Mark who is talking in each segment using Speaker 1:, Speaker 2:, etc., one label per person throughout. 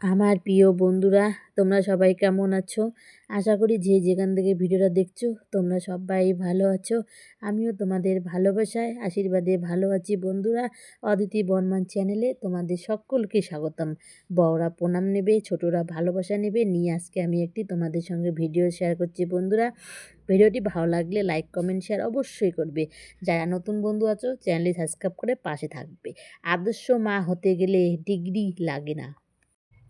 Speaker 1: আমার প্রিয় বন্ধুরা, তোমরা সবাই কেমন আছো? আশা করি যে যেখান থেকে ভিডিওটা দেখছ, তোমরা সবাই ভালো আছো। আমিও তোমাদের ভালোবাসায়, আশীর্বাদে ভালো আছি। বন্ধুরা, অদিতি বর্মান চ্যানেলে তোমাদের সকলকে স্বাগতম। বড়রা প্রণাম নেবে, ছোটরা ভালোবাসা নেবে। নিয়ে আজকে আমি একটি তোমাদের সঙ্গে ভিডিও শেয়ার করছি। বন্ধুরা, ভিডিওটি ভালো লাগলে লাইক কমেন্ট শেয়ার অবশ্যই করবে। যারা নতুন বন্ধু আছো চ্যানেলটি সাবস্ক্রাইব করে পাশে থাকবে। আদর্শ মা হতে গেলে ডিগ্রি লাগে না।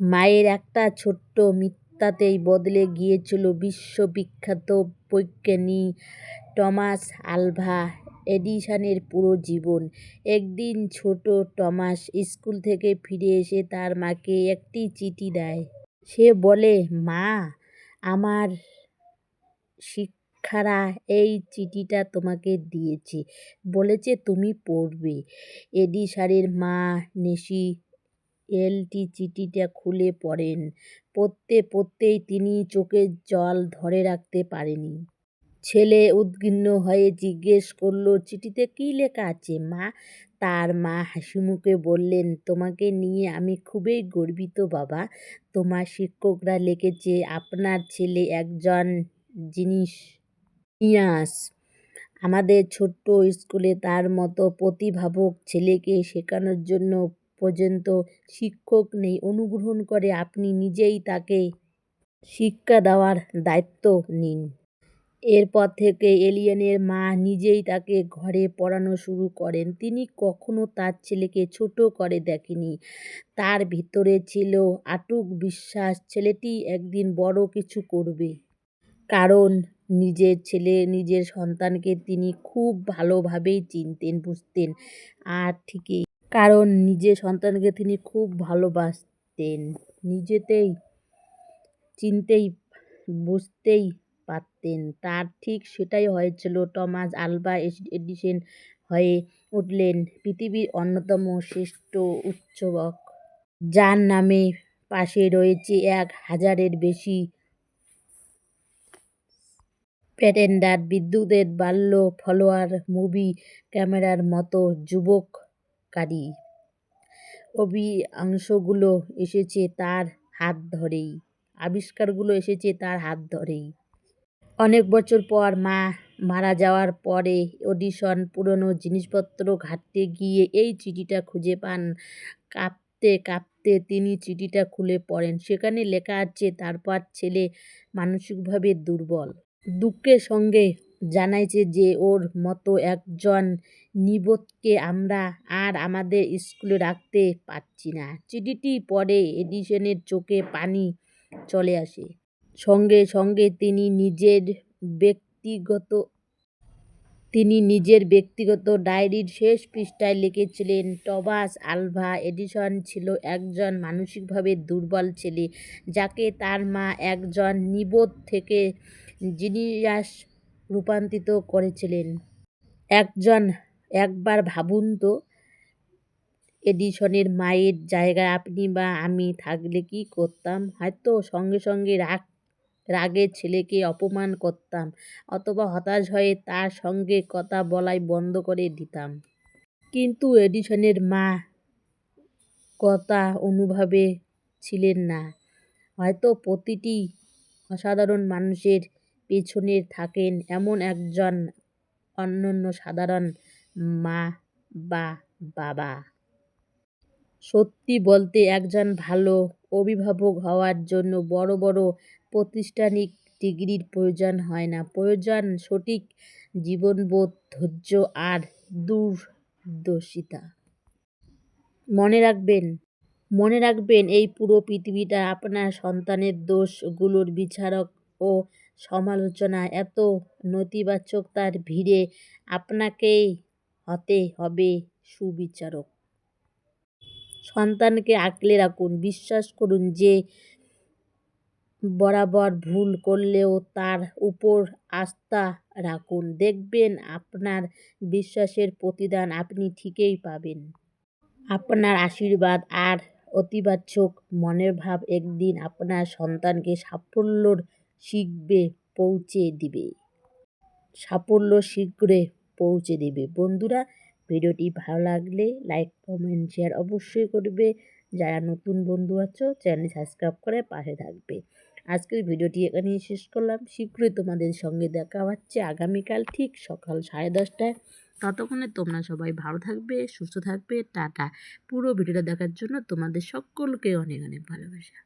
Speaker 1: মায়ের একটা ছোট্ট মিথ্যাতেই বদলে গিয়েছিল বিশ্ববিখ্যাত বৈজ্ঞানিক টমাস আলভা এডিসনের পুরো জীবন। একদিন ছোট টমাস স্কুল থেকে ফিরে এসে তার মাকে একটি চিঠি দেয়। সে বলে, মা, আমার শিক্ষারা এই চিঠিটা তোমাকে দিয়েছে। বলেছে তুমি পড়বে। এডিসারের মা নেসি এলটি চিঠিটা খুলে পড়েন। পড়তে পড়তেই তিনি চোখের জল ধরে রাখতে পারেনি। ছেলে উদ্বিগ্ন হয়ে জিজ্ঞেস করল, চিঠিতে কী লেখা আছে, মা? তার মা হাসিমুখে বললেন, তোমাকে নিয়ে আমি খুবই গর্বিত, বাবা। তোমার শিক্ষকরা লিখেছে, আপনার ছেলে একজন জিনিস নিয়াস আমাদের ছোট্ট স্কুলে তার মতো প্রতিভাবক ছেলেকে শেখানোর জন্য পর্যন্ত শিক্ষক নেই, অনুগ্রহ করে আপনি নিজেই তাকে শিক্ষা দেওয়ার দায়িত্ব নিন। এরপর থেকে এলিয়েনের মা নিজেই তাকে ঘরে পড়ানো শুরু করেন। তিনি কখনো তার ছেলেকে ছোট করে দেখেনি তার ভিতরে ছিল আটুক বিশ্বাস, ছেলেটি একদিন বড় কিছু করবে। কারণ নিজের ছেলে, নিজের সন্তানকে তিনি খুব ভালোভাবেই চিনতেন, বুঝতেন। আর ঠিকই কারণ নিজের সন্তানকে তিনি খুব ভালোবাসতেন। নিজেতেই, চিনতেই, বুঝতেই পারতেন। তার ঠিক সেটাই হয়েছিল, টমাস আলভা এডিসন হয়ে উঠলেন পৃথিবীর অন্যতম শ্রেষ্ঠ উৎসবক। যার নামে পাশে রয়েছে এক হাজারের বেশি প্যাটেন্ডার, বিদ্যুতের বাল্য ফলোয়ার, মুভি ক্যামেরার মতো যুবককারী অংশগুলো এসেছে তার হাত ধরেই। আবিষ্কারগুলো এসেছে তার হাত ধরেই। অনেক বছর পর মা মারা যাওয়ার পরে অডিশন পুরনো জিনিসপত্র ঘাঁটতে গিয়ে এই চিঠিটা খুঁজে পান। কাঁপতে কাঁপতে তিনি চিঠিটা খুলে পড়েন। সেখানে লেখা আছে, তারপর ছেলে মানসিকভাবে দুর্বল। দুঃখের সঙ্গে জানাইছে যে ওর মতো একজন নিবোধকে আমরা আর আমাদের স্কুলে রাখতে পারছি না। চিঠিটি পড়ে এডিসনের চোখে পানি চলে আসে। সঙ্গে সঙ্গে তিনি নিজের ব্যক্তিগত, তিনি নিজের ব্যক্তিগত ডায়েরির শেষ পৃষ্ঠায় লিখেছিলেন, টবাস আলভা এডিসন ছিল একজন মানসিকভাবে দুর্বল ছেলে, যাকে তার মা একজন নিবোধ থেকে জিনিয়াস রূপান্তরিত করেছিলেন। একজন একবার ভাবুন তো এডিসনের মায়ের জায়গায় আপনি বা আমি থাকলে কী করতাম? হয়তো সঙ্গে সঙ্গে রাগ, রাগে ছেলেকে অপমান করতাম, অথবা হতাশ হয়ে তার সঙ্গে কথা বলাই বন্ধ করে দিতাম। কিন্তু এডিসনের মা কথা অনুভবে ছিলেন না। হয়তো প্রতিটি অসাধারণ মানুষের পেছনে থাকেন এমন একজন অনন্য সাধারণ মা, বা, বাবা। সত্যি বলতে একজন ভালো অভিভাবক হওয়ার জন্য বড় বড় প্রতিষ্ঠানিক ডিগ্রির প্রয়োজন হয় না। প্রয়োজন সঠিক জীবনবোধ, ধৈর্য আর দূরদর্শিতা। মনে রাখবেন মনে রাখবেন এই পুরো পৃথিবীটা আপনার সন্তানের দোষগুলোর বিচারক ও সমালোচনা। এত নেতিবাচকতার ভিড়ে আপনাকেই হতে হবে সুবিচারক। সন্তানকে আঁকলে রাখুন, বিশ্বাস করুন যে বরাবর ভুল করলেও তার উপর আস্থা রাখুন। দেখবেন আপনার বিশ্বাসের প্রতিদান আপনি ঠিকই পাবেন। আপনার আশীর্বাদ আর অতিবাচক মনের ভাব একদিন আপনার সন্তানকে সাফল্যর শিখবে, পৌঁছে দিবে। সাফল্য শীঘ্রে পৌঁছে দেবে। বন্ধুরা, ভিডিওটি ভালো লাগলে লাইক কমেন্ট শেয়ার অবশ্যই করবে। যারা নতুন বন্ধু আছো চ্যানেল সাবস্ক্রাইব করে পাশে থাকবে। আজকের ভিডিওটি এখানেই শেষ করলাম। শীঘ্রই তোমাদের সঙ্গে দেখা হচ্ছে আগামীকাল ঠিক সকাল সাড়ে দশটায়। ততক্ষণে তোমরা সবাই ভালো থাকবে, সুস্থ থাকবে। টাটা। পুরো ভিডিওটা দেখার জন্য তোমাদের সকলকে অনেক অনেক ভালোবাসা।